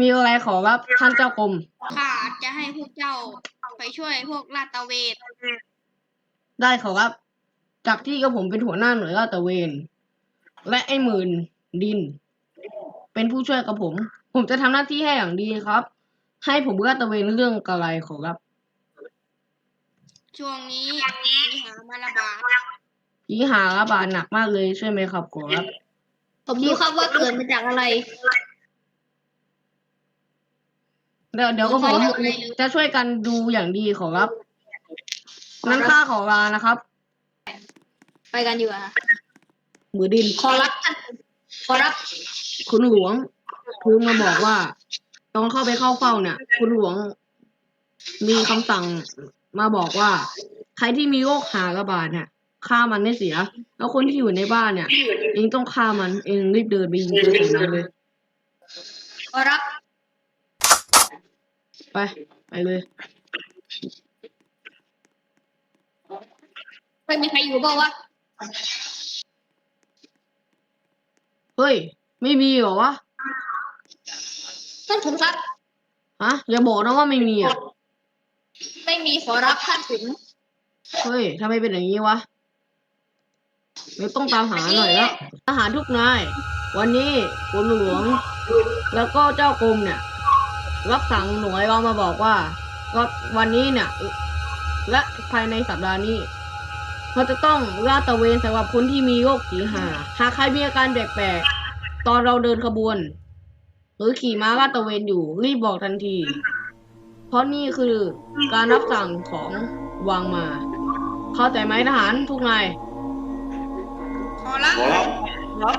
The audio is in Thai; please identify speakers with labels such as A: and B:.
A: มีอะไรขอรับท่านเจ้ากรม
B: ข้าจะให้พวกเจ้าไปช่วยพวกลาดตระเวน
A: ได้ขอรับ จากที่กับผมเป็นหัวหน้าหน่วยลาดตระเวน และไอ้หมื่นดิน เป็นผู้ช่วยกับผม ผมจะทำหน้าที่ให้อย่างดีครับ ให้ผมลาดตระเวนเรื่องอะไรขอรับ
B: ช่วงนี้มีหามาระบาด
A: ผีหาระบาดหนักมากเลยใช่ไหมครับขอรับ
C: ผมรู้ครับว่าเกิดมาจากอะไร
A: เดี๋ยวเดี๋ยวก็ผมจะช่วยกันดูอย่างดีขอรับงั้นข้าขอลานะครับ
C: ไปกันดีกว่า
A: มือดิน
C: ขอรับท่านขอรับ
A: คุณหลวงทูลมาบอกว่าตอนเข้าไปเข้าเฝ้าเนี่ย คุณหลวง มีคำสั่งมาบอกว่า ใครที่มีโรคหาระบาดเนี่ยฆ่ามันได้เสีย แล้วคนที่อยู่ในบ้านเนี่ยเองต้องฆ่ามันเองรีบเดินไปยิงตัวถึงนั้นเลย
C: ขอรับ
A: ไป ไปเลย
C: ไม่มีใครอยู่เปล่าวะ
A: เฮ้ย ไม่มีเหรอวะ
C: ท่านขุนครับ
A: ฮะ อย่าบอกนะว่าไม่มีอะ
C: ไม่มีขอรับท่านขุน
A: เฮ้ยทำไมเป็นอย่างนี้วะเราต้องตามหาหน่อยแล้วทหารทุกนาย วันนี้คุณหลวง แล้วก็เจ้ากรมเนี่ย รับสั่งหน่วยเรามาบอกว่าก็วันนี้เนี่ยและภายในสัปดาห์นี้เราจะต้องลาดตระเวนสำหรับคนที่มีโรคผีหาหากใครมีอาการแปลกๆตอนเราเดินขบวน หรือขี่ม้าลาดตระเวนอยู่รีบบอกทันที เพราะนี่คือการรับสั่งของวางมา เข้าใจไหมทหารทุกนาย
B: ขอรับ
D: ขอรับ